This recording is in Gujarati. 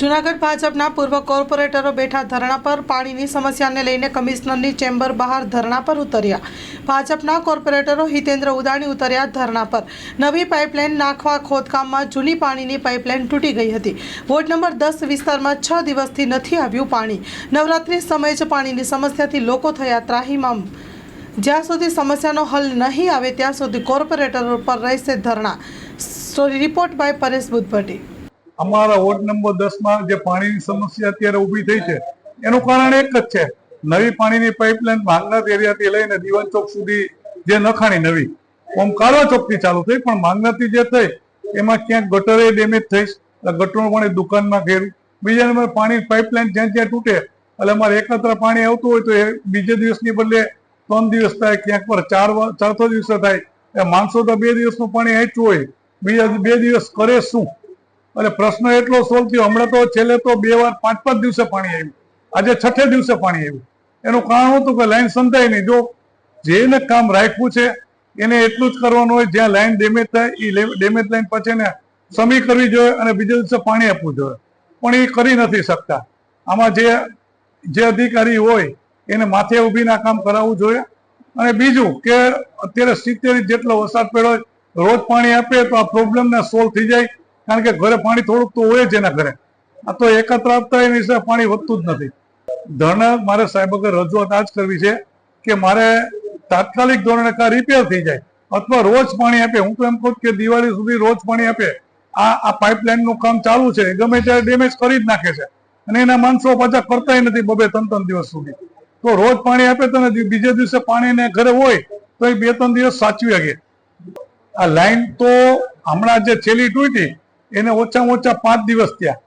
જૂનાગઢ ભાજપના પૂર્વ કોર્પોરેટરો બેઠા ધરણા પર પાણીની સમસ્યાને લઈને કમિશનરની ચેમ્બર બહાર ધરણા પર ઉતર્યા. ભાજપના કોર્પોરેટરો હિતેન્દ્ર ઉદાણી ઉતર્યા ધરણા પર. નવી પાઇપલાઇન નાખવા ખોદકામમાં જૂની પાણીની પાઇપલાઇન તૂટી ગઈ હતી. વોર્ડ નંબર દસ વિસ્તારમાં છ દિવસથી નથી આવ્યું પાણી. નવરાત્રિ સમયે જ પાણીની સમસ્યાથી લોકો થયા ત્રાહીમામ. જ્યાં સુધી સમસ્યાનો હલ નહીં આવે ત્યાં સુધી કોર્પોરેટરો પર રહેશે ધરણા. Story report by Paresh Buddhbhatti. અમારા વોર્ડ નંબર દસમાં જે પાણીની સમસ્યા અત્યારે ઊભી થઈ છે, એનું કારણ એક જ છે. નવી પાણીની પાઇપલાઇન માંગનાથ એરિયાથી લઈને દીવાન ચોક સુધી જે નખાણી નવી, ઓમ કાળવા ચોકથી ચાલુ થઈ, પણ માંગનાથી જે થઈ, એમાં ક્યાંક ગટરે ડેમેજ થઈ ગટરો ગટરનું પાણી દુકાનમાં ઘેરું. બીજા નંબર પાણી પાઇપલાઇન જ્યાં જ્યાં તૂટે, એટલે અમારે એકત્ર પાણી આવતું હોય તો એ બીજે દિવસની બદલે ત્રણ દિવસ થાય, ક્યાંક પર ચાર ચોથો દિવસે થાય. એ માણસો તો બે દિવસનું પાણી આંચ્યું હોય, બીજા બે દિવસ કરે શું? એટલે પ્રશ્ન એટલો સોલ્વ થયો, હમણાં તો છેલ્લે તો બે વાર પાંચ પાંચ દિવસે પાણી આવ્યું. આજે છઠ્ઠે દિવસે પાણી આવ્યું. એનું કારણ હતું કે લાઈન સંતાય નહીં. જો જેને કામ રાખ્યું છે, એને એટલું જ કરવાનું હોય, જ્યાં લાઈન ડેમેજ થાય એ ડેમેજ લાઈન પછી એને સમી કરવી જોઈએ અને બીજા દિવસે પાણી આપવું જોઈએ. પણ એ કરી નથી શકતા. આમાં જે જે અધિકારી હોય, એને માથે ઊભીને આ કામ કરાવવું જોઈએ. અને બીજું કે અત્યારે સિત્તેર જેટલો વરસાદ પડ્યો રોજ પાણી આપે તો આ પ્રોબ્લેમને સોલ્વ થઈ જાય. કારણ કે ઘરે પાણી થોડુંક તો હોય જ એના ઘરે. આ તો એકત્ર આપતા એની હિસાબે પાણી વધતું જ નથી. ધરણ મારે સાહેબ આગળ રજૂઆત આ જ કરવી છે કે મારે તાત્કાલિક ધોરણે કા રિપેર થઈ જાય અથવા રોજ પાણી આપે. હું તો એમ કહું કે દિવાળી સુધી રોજ પાણી આપે. આ આ પાઇપલાઇનનું કામ ચાલુ છે. ગમે ત્યારે ડેમેજ કરી જ નાખે છે. અને એના માણસો પાછા કરતા નથી બબે ત્રણ ત્રણ દિવસ સુધી. તો રોજ પાણી આપે તો બીજે દિવસે પાણી ને ઘરે હોય તો એ બે ત્રણ દિવસ સાચવી શકે. આ લાઈન તો હમણાં જે છેલ્લી તૂટી એને ઓછામાં ઓછા પાંચ દિવસ થયા.